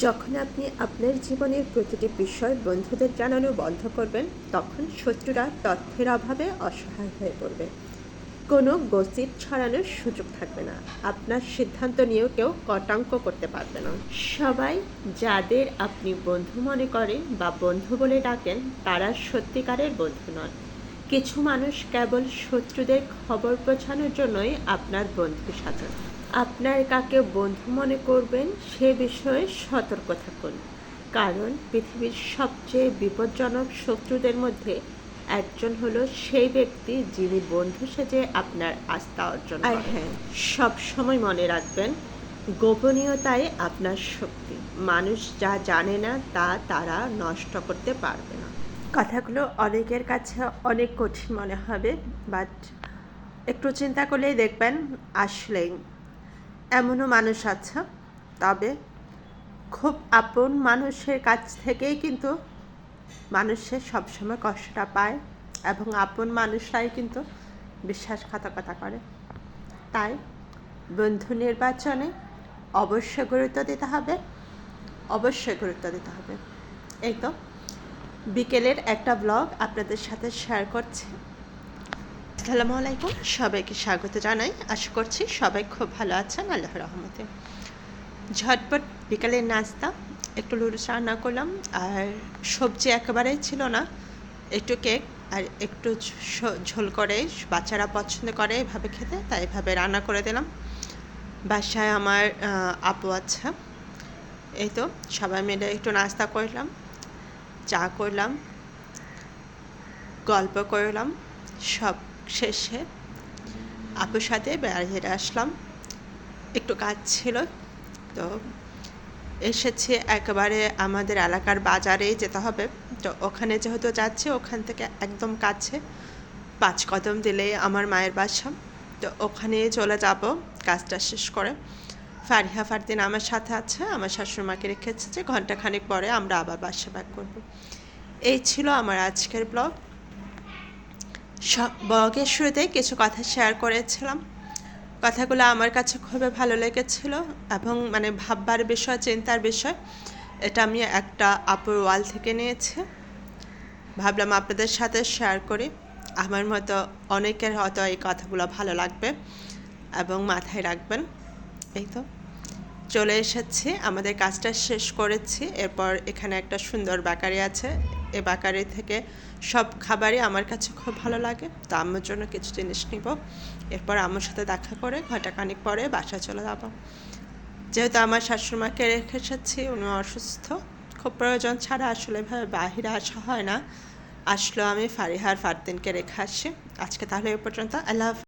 যখন আপনি আপনার জীবনের প্রতিটি বিষয় বন্ধুদের জানানো বন্ধ করবেন, তখন শত্রুরা তথ্যের অভাবে অসহায় হয়ে পড়বে। কোনো গসিপ ছড়ানোর সুযোগ থাকবে না। আপনার সিদ্ধান্ত নিয়েও কেউ কটাঙ্ক করতে পারবে না। সবাই যাদের আপনি বন্ধু মনে করেন বা বন্ধু বলে ডাকেন, তারা সত্যিকারের বন্ধু নন। কিছু মানুষ কেবল শত্রুদের খবর পৌঁছানোর জন্যই আপনার বন্ধু সাজান আপনার কাকে বন্ধু মনে করবেন সে বিষয়ে সতর্ক থাকুন। কারণ পৃথিবীর সবচেয়ে বিপজ্জনক শত্রুদের মধ্যে একজন হলো সেই ব্যক্তি যিনি বন্ধু সেজে আপনার আস্থা অর্জন আর হ্যাঁ। সব সময় মনে রাখবেন গোপনীয়তাই আপনার শক্তি। মানুষ যা জানে না তা তারা নষ্ট করতে পারবে না। কথাগুলো অনেকের কাছে অনেক কঠিন মনে হবে বাট একটু চিন্তা করলেই দেখবেন আসলেই এমনও মানুষ আছে। তবে খুব আপন মানুষের কাছ থেকেই কিন্তু মানুষের সবসময় কষ্টটা পায় এবং আপন মানুষরাই কিন্তু বিশ্বাসঘাতকতা করে। তাই বন্ধু নির্বাচনে অবশ্যই গুরুত্ব দিতে হবে অবশ্যই গুরুত্ব দিতে হবে। এই তো, বিকেলের একটা ব্লগ আপনাদের সাথে শেয়ার করছি। আসসালামু আলাইকুম। সবাইকে স্বাগত জানাই। আশা করছি সবাই খুব ভালো আছেন আল্লাহ রহমতে। ঝটপট বিকালের নাস্তা, একটু লুডুস রান্না করলাম। আর সবজি একেবারেই ছিল না, একটু কেক আর একটু ঝোল করে। বাচ্চারা পছন্দ করে এভাবে খেতে, তাই এভাবে রান্না করে দিলাম। বাসায় আমার আপু আছে। এই তো, সবাই মিলে একটু নাস্তা করলাম, চা করলাম, গল্প করলাম, সব শেষে আপুর সাথে বেড়াতে আসলাম। একটু কাজ ছিল, তো এসেছি একেবারে আমাদের এলাকার বাজারেই যেতে হবে। তো ওখানে যেহেতু যাচ্ছি, ওখান থেকে একদম কাছে পাঁচ কদম দিলেই আমার মায়ের বাসা। তো ওখানে চলে যাব, কাজটা শেষ করে। ফারিহা ফারদিন আমার সাথে আছে, আমার শাশুড়িমাকে রেখেছে যে ঘন্টাখানেক পরে আমরা আবার বাসা ব্যাক করব। এই ছিল আমার আজকের ব্লগ ব্লগের শুরুতেই কিছু কথা শেয়ার করেছিলাম। কথাগুলো আমার কাছে খুবই ভালো লেগেছিল এবং মানে ভাববার বিষয়, চিন্তার বিষয়, এটা আমি একটা আপুর ওয়াল থেকে নিয়েছি। ভাবলাম আপনাদের সাথে শেয়ার করি। আমার মতো অনেকের হয়তো এই কথাগুলো ভালো লাগবে এবং মাথায় রাখবেন। এই তো, চলে এসেছি। আমাদের কাজটা শেষ করেছি। এরপর এখানে একটা সুন্দর বেকারি আছে। এ বেকারি থেকে সব খাবারই আমার কাছে খুব ভালো লাগে। তো আমার জন্য কিছু জিনিস নিব। এরপর আমার সাথে দেখা করে ঘন্টাখানিক পরে বাসায় চলে যাব। যেহেতু আমার শাশুড়িমাকে রেখে এসেছি, উনি অসুস্থ। খুব প্রয়োজন ছাড়া আসলে এভাবে বাহিরে আসা হয় না। আসলো আমি ফারিহার ফারদিনকে রেখে আসি। আজকে তাহলে এ পর্যন্ত। আল্লাহ।